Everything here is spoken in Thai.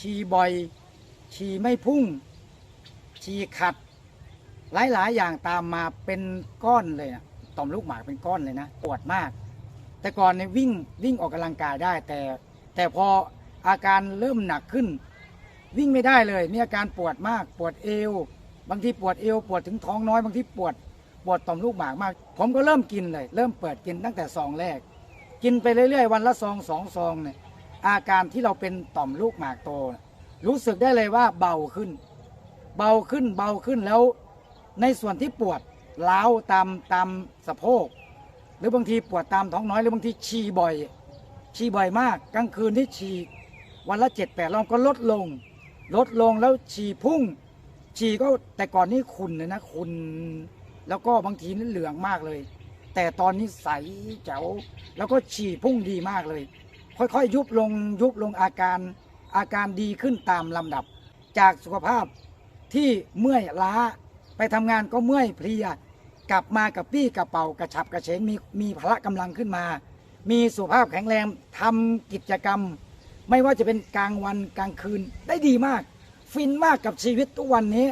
ฉี่บ่อย ฉี่ไม่พุ่ง ฉี่ขัด หลายๆ อย่างตามมาเป็นก้อนเลยนะต่อมลูกหมากเป็นก้อนเลยนะปวดมาก แต่ก่อนเนี่ยวิ่งวิ่งออกกำลังกายได้ แต่แต่พออาการเริ่มหนักขึ้น วิ่งไม่ได้เลย มีอาการปวดมาก ปวดเอว บางทีปวดเอว ปวดถึงท้องน้อยบางทีปวดปวดต่อมลูกหมากมาก ผมก็เริ่มกินเลย เริ่มเปิดกินตั้งแต่ซองแรก กินไปเรื่อยๆ วันละซองสองซองเนี่ย อาการที่เราเป็นต่อมลูกหมากโต รู้สึกได้เลยว่าเบาขึ้น เบาขึ้นเบาขึ้นแล้ว ในส่วนที่ปวดล้าวตามตามสะโพก หรือบางทีปวดตามท้องน้อยหรือบางทีฉี่บ่อยฉี่บ่อยมากกลางคืนที่ฉี่วันละเจ็ดแปดรอบก็ลดลง ลดลงแล้วฉี่พุ่ง ฉี่ก็แต่ก่อนนี่ขุนเลยนะขุนแล้วก็บางทีนี่เหลืองมากเลย แต่ตอนนี้ใสแจ๋วแล้วก็ฉี่พุ่งดีมากเลย ค่อยๆยุบลงยุบลงอาการอาการดีขึ้นตามลำดับ จากสุขภาพที่เมื่อยล้าไปทำงานก็เมื่อยเพลียกลับมากับปี้กระเป๋ากระฉับกระเฉงมีมีพละกำลังขึ้นมา มีสุขภาพแข็งแรงทำกิจกรรม ไม่ว่าจะเป็นกลางวันกลางคืนได้ดีมาก ฟินมากกับชีวิตทุกวันนี้